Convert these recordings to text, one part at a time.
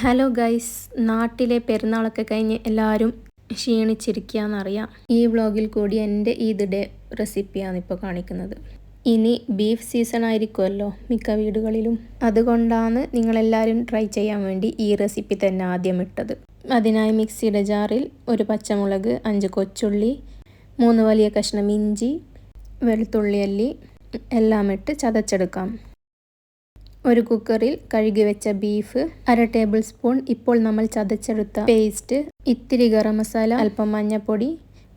Hello guys നാട്ടിലെ പെരുന്നാളൊക്കെ കഴിഞ്ഞ് എല്ലാവരും ക്ഷീണിച്ചിരിക്കുകയെന്നറിയാം ഈ വ്ളോഗിൽ കൂടി എന്റെ ഈദ് റെസിപ്പിയാണ് ഇപ്പോൾ കാണിക്കുന്നത്. ഇനി ബീഫ് സീസൺ ആയിരിക്കുമല്ലോ മിക്ക വീടുകളിലും. അതുകൊണ്ടാണ് നിങ്ങളെല്ലാവരും ട്രൈ ചെയ്യാൻ വേണ്ടി ഈ റെസിപ്പി തന്നെ ആദ്യം ഇട്ടത്. അതിനായി മിക്സിയുടെ ജാറിൽ ഒരു പച്ചമുളക് അഞ്ച് കൊച്ചുള്ളി മൂന്ന് വലിയ കഷ്ണം ഇഞ്ചി വെളുത്തുള്ളി അല്ലി എല്ലാം ഇട്ട് ചതച്ചെടുക്കാം. ഒരു കുക്കറിൽ കഴുകി വെച്ച ബീഫ് അര ടേബിൾ സ്പൂൺ ഇപ്പോൾ നമ്മൾ ചതച്ചെടുത്ത പേസ്റ്റ് ഇത്തിരി ഗരം മസാല അല്പം മഞ്ഞപ്പൊടി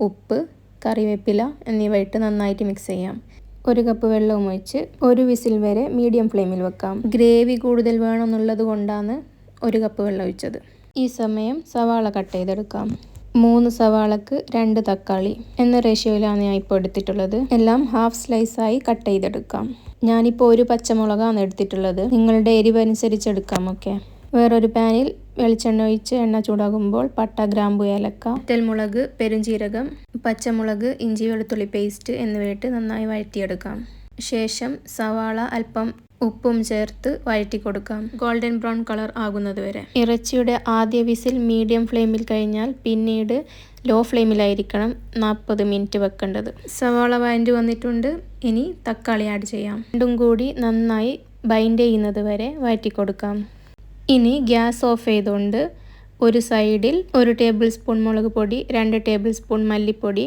ഉപ്പ് കറിവേപ്പില എന്നിവ ഇട്ട് നന്നായിട്ട് മിക്സ് ചെയ്യാം. ഒരു കപ്പ് വെള്ളവും ഒഴിച്ച് ഒരു വിസിൽ വരെ മീഡിയം ഫ്ലെയിമിൽ വെക്കാം. ഗ്രേവി കൂടുതൽ വേണമെന്നുള്ളത് കൊണ്ടാണ് ഒരു കപ്പ് വെള്ളം ഒഴിച്ചത്. ഈ സമയം സവാള കട്ട് ചെയ്തെടുക്കാം. മൂന്ന് സവാളക്ക് രണ്ട് തക്കാളി എന്ന റേഷ്യോയിലാണ് ഞാൻ ഇപ്പോൾ എടുത്തിട്ടുള്ളത്. എല്ലാം ഹാഫ് സ്ലൈസായി കട്ട് ചെയ്തെടുക്കാം. ഞാനിപ്പോൾ ഒരു പച്ചമുളകാണ് എടുത്തിട്ടുള്ളത്. നിങ്ങളുടെ എരിവ് അനുസരിച്ച് എടുക്കാം ഓക്കെ വേറൊരു പാനിൽ വെളിച്ചെണ്ണ ഒഴിച്ച് എണ്ണ ചൂടാകുമ്പോൾ പട്ട ഗ്രാമ്പു ഏലക്ക തെൽമുളക് പെരുംജീരകം പച്ചമുളക് ഇഞ്ചി വെളുത്തുള്ളി പേസ്റ്റ് എന്നിവയിട്ട് നന്നായി വഴറ്റിയെടുക്കാം. ശേഷം സവാള അല്പം ഉപ്പും ചേർത്ത് വഴറ്റി കൊടുക്കാം. ഗോൾഡൻ ബ്രൗൺ കളർ ആകുന്നത് വരെ. ഇറച്ചിയുടെ ആദ്യ വിസിൽ മീഡിയം ഫ്ലെയിമിൽ കഴിഞ്ഞാൽ പിന്നീട് ലോ ഫ്ലെയിമിലായിരിക്കണം നാൽപ്പത് മിനിറ്റ് വെക്കേണ്ടത്. സവാള വഴറ്റി വന്നിട്ടുണ്ട്. ഇനി തക്കാളി ആഡ് ചെയ്യാം. രണ്ടും കൂടി നന്നായി ബൈൻഡ് ചെയ്യുന്നത് വരെ വഴറ്റി കൊടുക്കാം. ഇനി ഗ്യാസ് ഓഫ് ചെയ്തുകൊണ്ട് ഒരു സൈഡിൽ ഒരു ടേബിൾ സ്പൂൺ മുളക് പൊടി രണ്ട് ടേബിൾ സ്പൂൺ മല്ലിപ്പൊടി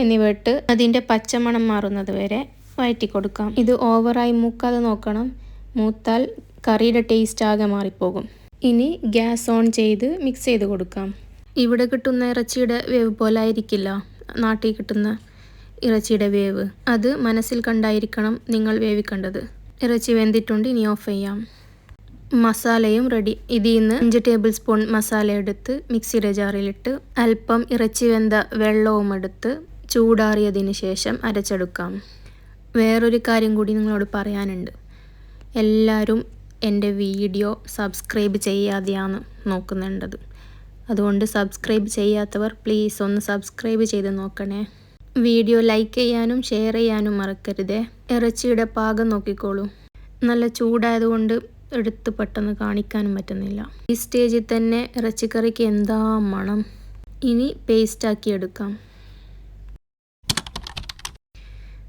എന്നിവ ഇട്ട് അതിന്റെ പച്ചമണം മാറുന്നത് വരെ വഴറ്റി കൊടുക്കാം ഇത് ഓവറായി മൂക്കാതെ നോക്കണം. മൂത്താൽ കറിയുടെ ടേസ്റ്റ് ആകെ മാറിപ്പോകും. ഇനി ഗ്യാസ് ഓൺ ചെയ്ത് മിക്സ് ചെയ്ത് കൊടുക്കാം. ഇവിടെ കിട്ടുന്ന ഇറച്ചിയുടെ വേവ് പോലെ ആയിരിക്കില്ല. നാട്ടിൽ കിട്ടുന്ന ഇറച്ചിയുടെ വേവ്. അത് മനസ്സിൽ കണ്ടായിരിക്കണം നിങ്ങൾ വേവിക്കേണ്ടത്. ഇറച്ചി വെന്തിട്ടുണ്ട് ഇനി ഓഫ് ചെയ്യാം. മസാലയും റെഡി ഇതിൽ നിന്ന് അഞ്ച് ടേബിൾ സ്പൂൺ മസാല എടുത്ത് മിക്സിയുടെ ജാറിലിട്ട് അല്പം ഇറച്ചി വെന്ത വെള്ളവും എടുത്ത് ചൂടാറിയതിന് ശേഷം അരച്ചെടുക്കാം. വേറൊരു കാര്യം കൂടി നിങ്ങളോട് പറയാനുണ്ട്. എല്ലാവരും എന്റെ വീഡിയോ സബ്സ്ക്രൈബ് ചെയ്യാതെയാണ് നോക്കുന്നുണ്ടത്. അതുകൊണ്ട് സബ്സ്ക്രൈബ് ചെയ്യാത്തവർ പ്ലീസ് ഒന്ന് സബ്സ്ക്രൈബ് ചെയ്ത് നോക്കണേ. വീഡിയോ ലൈക്ക് ചെയ്യാനും ഷെയർ ചെയ്യാനും മറക്കരുതേ. ഇറച്ചിയുടെ പാകം നോക്കിക്കോളൂ. നല്ല ചൂടായതുകൊണ്ട് എടുത്ത് പെട്ടെന്ന് കാണിക്കാനും പറ്റുന്നില്ല. ഈ സ്റ്റേജിൽ തന്നെ ഇറച്ചിക്കറിക്ക് എന്താ മണം? ഇനി പേസ്റ്റാക്കി എടുക്കാം.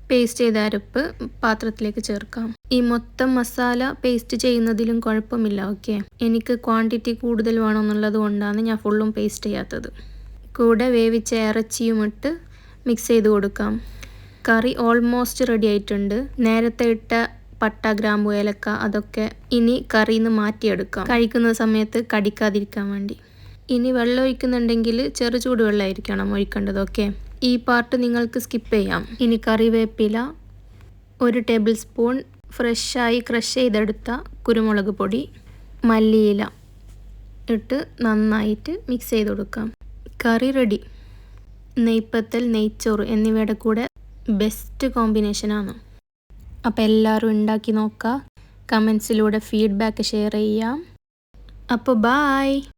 പേസ്റ്റ് ചെയ്ത അരപ്പ് പാത്രത്തിലേക്ക് ചേർക്കാം. ഈ മൊത്തം മസാല പേസ്റ്റ് ചെയ്യുന്നതിലും കുഴപ്പമില്ല ഓക്കെ എനിക്ക് ക്വാണ്ടിറ്റി കൂടുതൽ വേണമെന്നുള്ളത് കൊണ്ടാണ് ഞാൻ ഫുള്ളും പേസ്റ്റ് ചെയ്യാത്തത്. കൂടെ വേവിച്ച ഇറച്ചിയും ഇട്ട് മിക്സ് ചെയ്ത് കൊടുക്കാം. കറി ഓൾമോസ്റ്റ് റെഡി ആയിട്ടുണ്ട്. നേരത്തെ ഇട്ട പട്ട ഗ്രാമ്പു ഏലക്ക അതൊക്കെ ഇനി കറിയിൽ നിന്ന് മാറ്റിയെടുക്കാം. കഴിക്കുന്ന സമയത്ത് കടിക്കാതിരിക്കാൻ വേണ്ടി. ഇനി വെള്ളം ഒഴിക്കുന്നുണ്ടെങ്കിൽ ചെറു വെള്ളമായിരിക്കണം ഒഴിക്കേണ്ടത് ഓക്കെ ഈ പാർട്ട് നിങ്ങൾക്ക് സ്കിപ്പ് ചെയ്യാം. ഇനി കറിവേപ്പില ഒരു ടേബിൾ സ്പൂൺ ഫ്രഷായി ക്രഷ് ചെയ്തെടുത്ത കുരുമുളക് പൊടി മല്ലിയില ഇട്ട് നന്നായിട്ട് മിക്സ് ചെയ്ത് കൊടുക്കാം. കറി റെഡി നെയ്പ്പത്തൽ നെയ്ച്ചോറ് എന്നിവയുടെ കൂടെ ബെസ്റ്റ് കോമ്പിനേഷനാണ് അപ്പോൾ എല്ലാവരും ഉണ്ടാക്കി നോക്കുക കമൻസിലൂടെ ഫീഡ്ബാക്ക് ഷെയർ ചെയ്യാം. അപ്പോൾ ബായ്